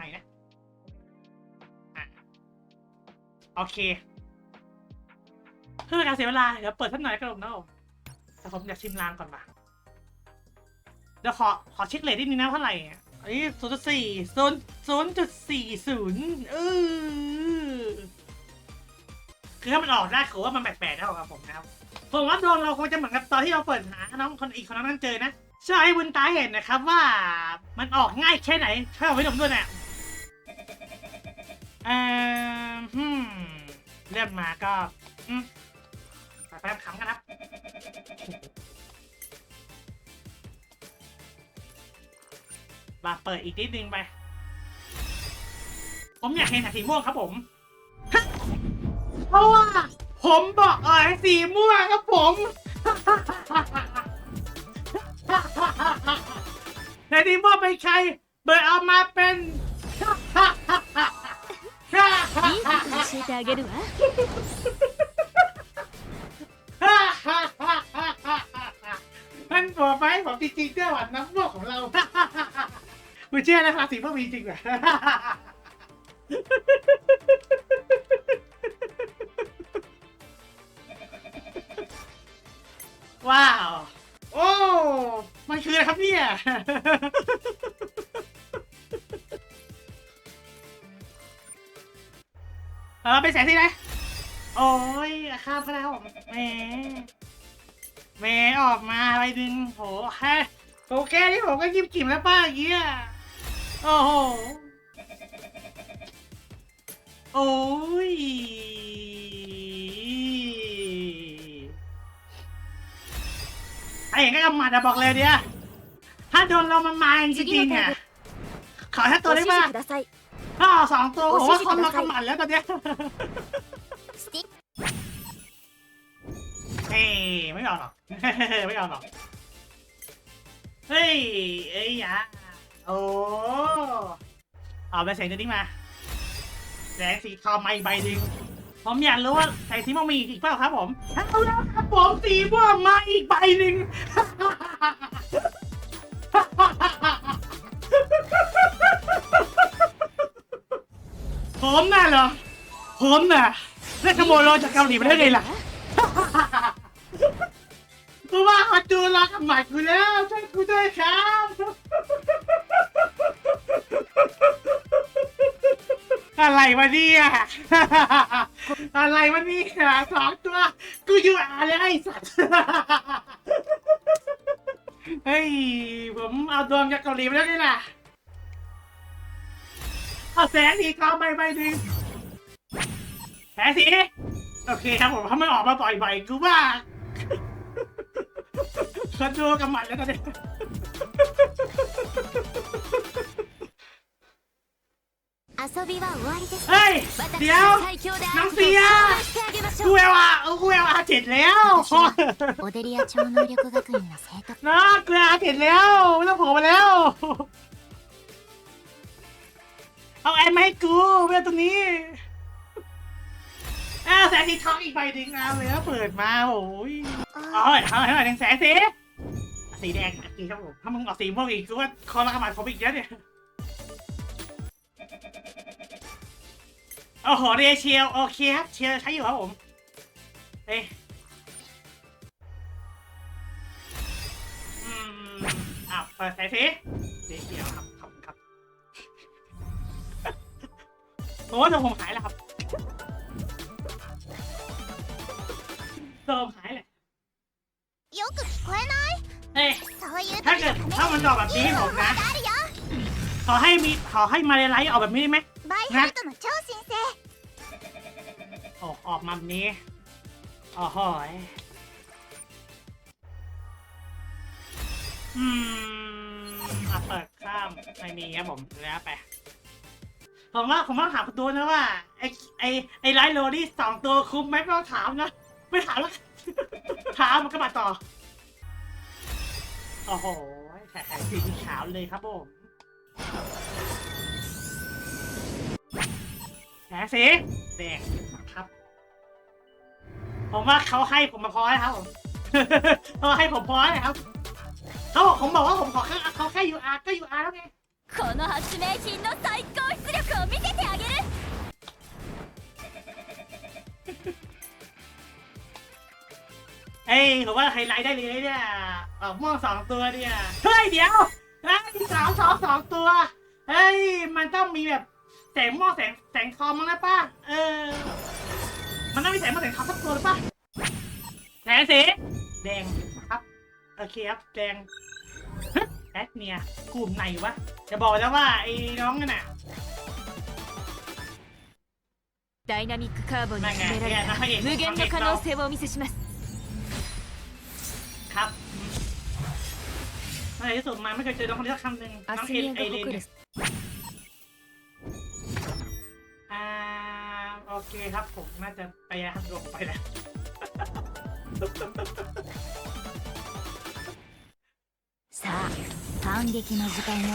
หม่นะอะโอเค เพื่อการเสียเวลา เดี๋ยวเปิดสักหน่อยก็ลงนะผมแต่ผมอยากชิมรางก่อนมาเดี๋ยวขอขอเช็คเลทนิดนึงนะเท่าไหร่อะอันนี้ศูนย์จุดสี่ศูนย์ศูนย์จุดสี่ศูนย์เออคือถ้ามันออกได้คือว่ามันแปลกๆนะครับผมนะครับผมว่าดวงเราคงจะเหมือนกับตอนที่เราเปิดหาน้องคนอีกคนนั้นเจอนะช่ให้บุญตาเห็นนะครับว่ามันออกง่ายแค่ไหนถ้าเอาไว้ดมด้วยเนี่ย เริ่มมาก็อืมไปแป๊บขำกันครับมาเปิดอีกนิดนึงไป ผมอยากเห็นสีม่วงครับผม เพราะว่า ผมบอกเออสีม่วงครับผม ในทีม่วงเป็นใคร เบิร์เอามาเป็น こと教えてあげるわ มันบอกไหมผมจริงๆเจ้าหวัดน้ำม่วงของเรา คุณเชื่อนะคะสีม่วงมีจริงเหรอ ว้าว โอ้ มันคืออะไรครับเนี่ย เออเป็นแสงที่ไหนโอ้ยข้ามก็ได้วแหมแหมออกมาไปดึงโหแค่โอเคที่ผมก็ยิ้มกิ่มแล้วป้าเงี้ยโอ้โหโอ้ยไอ้เห็นก็กำหมัดอะบอกเลยเดียถ้าโดนเรามันมาจริงๆเนี่ยขอให้ตัวได้บ้าง ถ้าสองตัวผมว่ามขาทำกำหมันแล้วตอนนี้สติ๊กเฮ้ยไม่เอาหรอก ไม่เอาหรอก เฮ้ยไอ้ยาโอ้เอาไปแสงตัวนี้มาแสงสีทองมาอีกใบหนึ่งผมอยากรู้ว่าแสงสีม่วงมีอีกเปล่าครับผมเอาแล้วครับผมสีม่วมาอีกใบหนึ่ง ผมน่ะเหรอ ผมน่ะได้ขโมยรถจากเกาหลีมาได้ไงล่ะกูว่าเขาดูรักกับใหม่กูแล้วช่วยกูด้วยครับอะไรวะเนี่ยอะไรวะเนี่ยสองตัว กูอยู่อะไรไอ้สัตว์เฮ้ยผมเอาดวงจากเกาหลีมาแล้วนี่ล่ะ เอาแสงอีกเอาไม่ไม่ดึแสงสิโอเคครับผมถ้าไม่ออกมาต่อยใหม่กูว่าฉันดูกับมัดแล้วตอนนี้เฮ้ย เดี๋ยว น้องเสียกูเอวอะกูเอวอะเจ็ดแล้วน้าเกลืาเจ็ดแล้วแล้วผมมาแล้ว เอาแอนมาให้กูไม่เอาตรงนี้อ้าวแสงสีทองอีกใบหนึ่งเอาเลยเปิดมาโอ้ยเอาให้เอาให้หน่อยหนึ่งแสงสีสีแดงโอเคครับผมถ้ามึงออกสีม่วงอีกกูว่าคอละกระหมัดผมอีกแล้วเนี่ยโอ้โหเรเชียวโอเคครับเชียร์ใช้อยู่ครับผมเอ๊อ้าวเปิดสายสิ ผมว่าตัวผมหายแล้วครับตัวผมหายเลย よく聞こえない เอ้ย そういう ถ้าเกิดถ้ามันออกแบบนี้ให้ผมนะ あるよ ขอให้มีขอให้มาเลไลท์ออกแบบนี้ได้ไหม バイハルトの超新星 โอ้ออกมาแบบนี้อ๋อหอยอืมอ่ะเปิดข้ามไม่มีครับผมแล้วไป ผมว่าผมต้องถามคุณตูนะว่าไอไอไอไลท์โรดี้สองตัวคุ้มไหมไม่ต้องถามนะ ไม่ถามแล้วถามมันก็มาต่อ โอ้โหแขนสีขาวเลยครับผมแขนสีแดงครับ ผมว่าเขาให้ผมมาพอแล้วครับผมเขาให้ผมพอแล้วครับเขาบอกผมบอกว่าผมขอแค่เขาแค่ UR ก็ UR แล้วไง この発明品の最高出力を見せてあげるเอ้ยผมว่าไฮไลท์ได้เลยเนี่ยอม่วงสองตัวเนี่ยเฮ้ยเดียวไอ้ยสองสองสองตัวเฮ้ยมันต้องมีแบบแสงม่อแสงแสงทองมั้งนะป้าเออ มันต้องมีแสงม่อแสงทองสักตัวหรือป้าแสงสีแดงครับโอเคครับแดง แอดเนียกลุ่มไหนวะจะบอกแล้วว่าไอ้น้องนั่นน่ะ ダイナミックカーボンになんか秘められいやなんかいいた無限の可能性をお見せします ครับอืมในที่สุดมาไม่เคยเจอน้องคนนี้สักคำหนึ่งน้อง アス เอ ミ ไอ ア เล が น 誇 เนี่ る ยอ่าโอเคครับผมน่าจะไปแล้วครับลงไปแล้ว さあ反撃の時間よ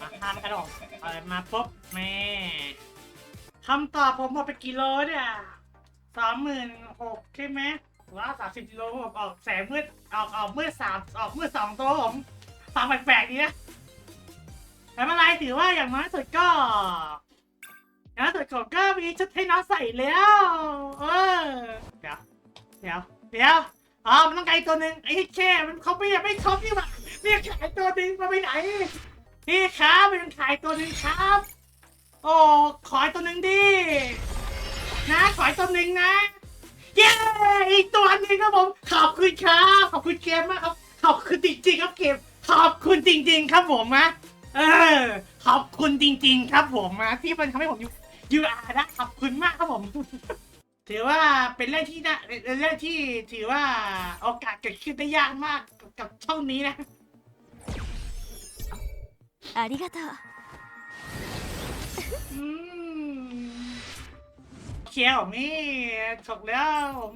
มาทานกันออกเปิดมาปุ๊บแม่คำตอบผมหมดไปกี่โลเนี่ยสามหมื่นหกใช่ไหมว้าสามสิบกิโลผมออกแสงมืดออกออกมืดสามออกมืดสองตัวผมฟังแปลกๆดีนะแต่ไม่เป็นไรถือว่าอย่างน้อยสุดก็อย่างน้อยสุดผมก็มีชุดให้น้องใส่แล้ว เออ เดี๋ยว เดี๋ยว เดี๋ยว อ๋อมันต้องไกลตัวหนึ่งไอ้แค่มันเขาไม่ยังไม่ครบนี่หว่าเรียขายตัวหนึ่งมาไปไหนพี่ครับเป็นขายตัวหนึ่งครับ โอ้ขออีกตัวหนึ่งดินะขออีกตัวหนึ่งนะเย้อีกตัวหนึ่งครับผมขอบคุณครับขอบคุณเกมมากครับขอบคุณจริงๆครับเกมขอบคุณจริง ๆ ครับผมนะเออขอบคุณจริง ๆ ครับผมนะที่มันทำให้ผมอยู่ยูอาร์ได้ขอบคุณมากครับผม ถือว่าเป็นเรื่องที่น่าเป็นเรื่องที่ถือว่าโอกาสเกิดขึ้นได้ยากมากกับช่องนี้นะ ありがとう อืมเคียวนี่ถูกแล้วผม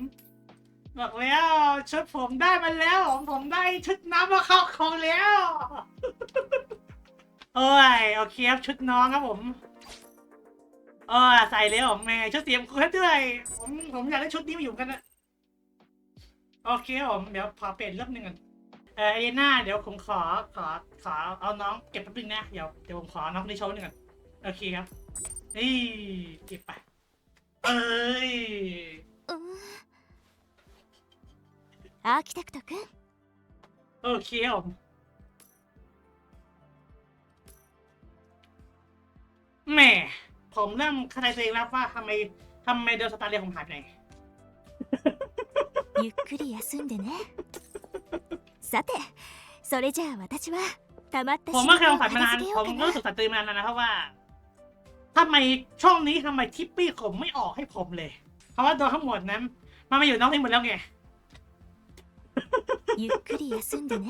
บอกแล้วชุดผมได้มาแล้วผมผมได้ชุดน้ำมาเข้าคองแล้ว โอ้ยโอเคครับชุดน้องครับผม ออใส่แล้วแม่ชุดเตรียมคุณด้วยผมผมอยากได้ชุดนี้มาอยู่กันนะโอเคผมเดี๋ยวพอเปลี่ยนเรื่องหนึ่งเออเอเน่าเดี๋ยวผมขอขอขอเอาน้องเก็บแป๊บนึงนะเดี๋ยวเดี๋ยวผมขอน้องในโชว์หนึ่งก่อนโอเคครับนี่เก็บไปเอ้ยอาร์คิเทคตะคุณโอเคผมแม่ ผมเริ่มเข้าใจตัวเองแล้วว่าทำไมทำไมเดลสตาร์เรียผมหายไปไหน ゆっくり休んでねさてそれじゃあ私はたまった ผม 仕 ก็เคย 事 ส を งสัยมานาน 片付けよ ผ う ม か ก็ な รู้สึกสัยตัวเองมานานแล้วนะครับว่าทำไมช่องนี้ทำไมทิปปี้ผมไม่ออกให้ผมเลย เพราะว่าตัวทั้งหมดนั้น มันมาอยู่น้องที่หมดแล้วไง ゆっくり休んでね